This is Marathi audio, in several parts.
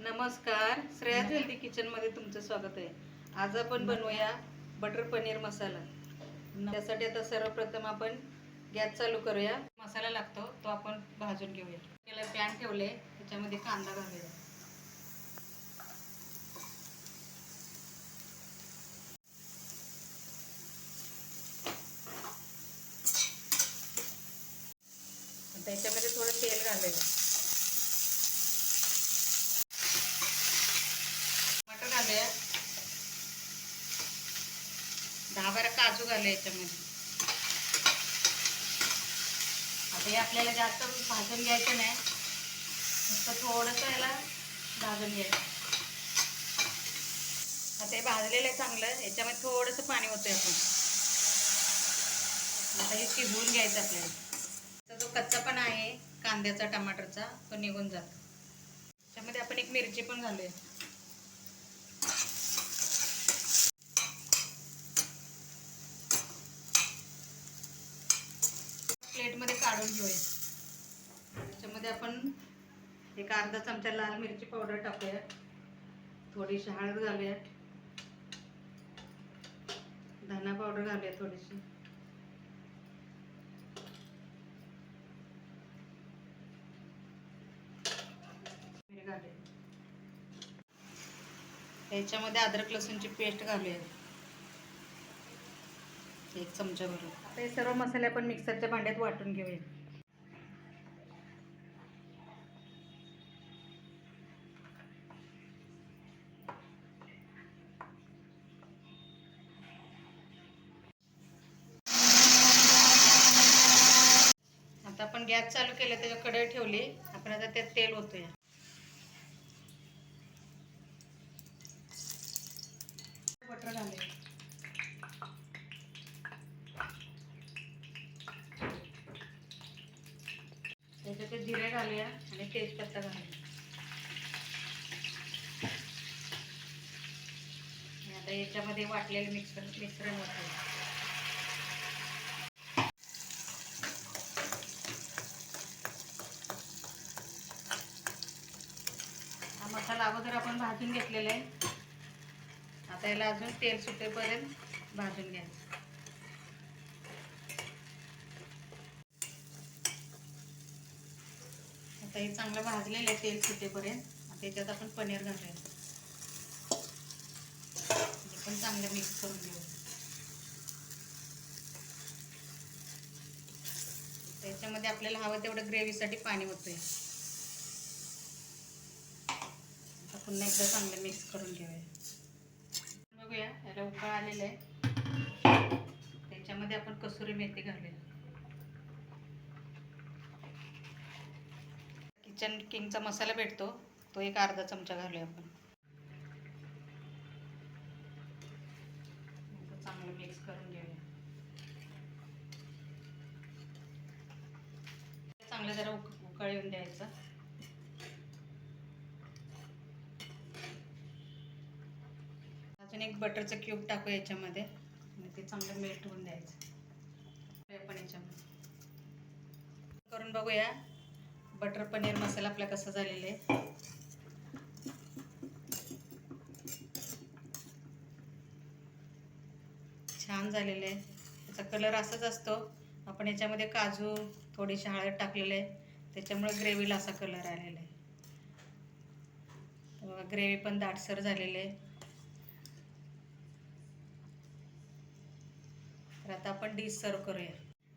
नमस्कार. श्रेया हेल्दी किचनमध्ये तुमचं स्वागत आहे. आज आपण बनवूया बटर पनीर मसाला. त्यासाठी आता सर्वप्रथम आपण गॅस चालू करूया. मसाला लागतो तो आपण भाजून घेऊया. त्याला पॅन ठेवले त्याच्यामध्ये कांदा घालूया. त्याच्यामध्ये थोडं तेल घालूया टमाटर घालूया दहा बारा काजू घालू याच्यामध्ये? आता हे आपल्याला जास्त भाजून घ्यायचं नाही. फक्त थोडंसं याला भाजून घ्यायचं. आता हे भाजलेलं आहे चांगलं. याच्यामध्ये थोडंसं पाणी होतंय आपण. आता हे शिजवून घ्यायचं आपल्याला. तर जो कच्चापणा आहे कांद्याचा टमाटरचा तो निघून जातो. त्यामध्ये आपण एक मिरची पण घालूया. प्लेटमध्ये काढून घेऊया. त्याच्यामध्ये आपण एक अर्धा चमचा लाल मिरची पावडर टाकूया. थोडीशी हळद घालूया धना पावडर घालूया थोडीशी. घालूया त्याच्यामध्ये अद्रक लसूणची पेस्ट घालूया एक चमचा भरून. आता हे सर्व मसाले आपण मिक्सरच्या भांड्यात वाटून घेऊया. आता आपण गॅस चालू केला त्याच्या कढई ठेवली. आपण आता त्यात तेल होतोय बटर घालूया त्याच्यात ते जिरे घालूया आणि तेजपत्ता घालूया. आता याच्यामध्ये वाटलेलं मिक्सर मिश्रण होतं हा मसाला अगोदर आपण भाजून घेतलेला आहे. आता याला अजून तेल सुटेपर्यंत भाजून घ्यायचं. आता हे चांगलं भाजलेलं आहे तेल सुटेपर्यंत. आता याच्यात आपण पनीर घालूया. हे पण चांगलं मिक्स करून घेऊ. त्याच्यामध्ये आपल्याला हवं तेवढं ग्रेव्हीसाठी पाणी होतंय आता पुन्हा एकदा चांगलं मिक्स करून घेऊया. बघूया याला उकळ आलेलं आहे. त्याच्यामध्ये आपण कसुरी मेथी घालूया. किचन किंगचा मसाला भेटतो. तो एक अर्धा चमचा घालूया आपण. चांगलं मिक्स करून घेऊया. चांगलं जरा उक उकळ येऊन द्यायचं. अजून एक बटरचं क्यूब टाकू याच्यामध्ये. आणि ते चांगलं मेल्ट होऊन द्यायचं. आपण याच्यामध्ये. करून बघूया. बटर पनीर मसाला आपला कसा झालेला आहे. छान झालेलं आहे. त्याचा कलर असाच असतो. आपण याच्यामध्ये काजू थोडीशी हळद टाकलेले आहे. त्याच्यामुळे ग्रेव्हीला असा कलर आलेला आहे. ग्रेव्ही पण दाटसर झालेली आहे. तर आता आपण डिश सर्व करूया.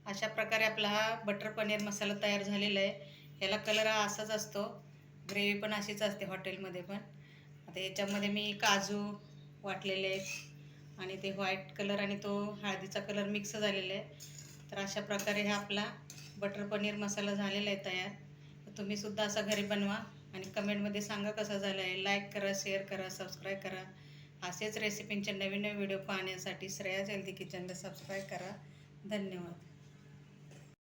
अशा प्रकारे आपला हा बटर पनीर मसाला तयार झालेला आहे. ह्याला कलर हा असाच असतो. ग्रेव्ही पण अशीच असते हॉटेलमध्ये पण. आता याच्यामध्ये मी काजू वाटलेले आहेत आणि ते व्हाईट कलर आणि तो हळदीचा कलर मिक्स झालेला आहे. तर अशा प्रकारे हा आपला बटर पनीर मसाला झालेला आहे तयार. तुम्ही सुद्धा असा घरी बनवा आणि कमेंटमध्ये सांगा कसा झाला आहे. लाईक करा शेअर करा सबस्क्राईब करा. असेच रेसिपींचे नवीन नवीन व्हिडिओ पाहण्यासाठी श्रेयाज हेल्दी किचनला सबस्क्राईब करा. धन्यवाद.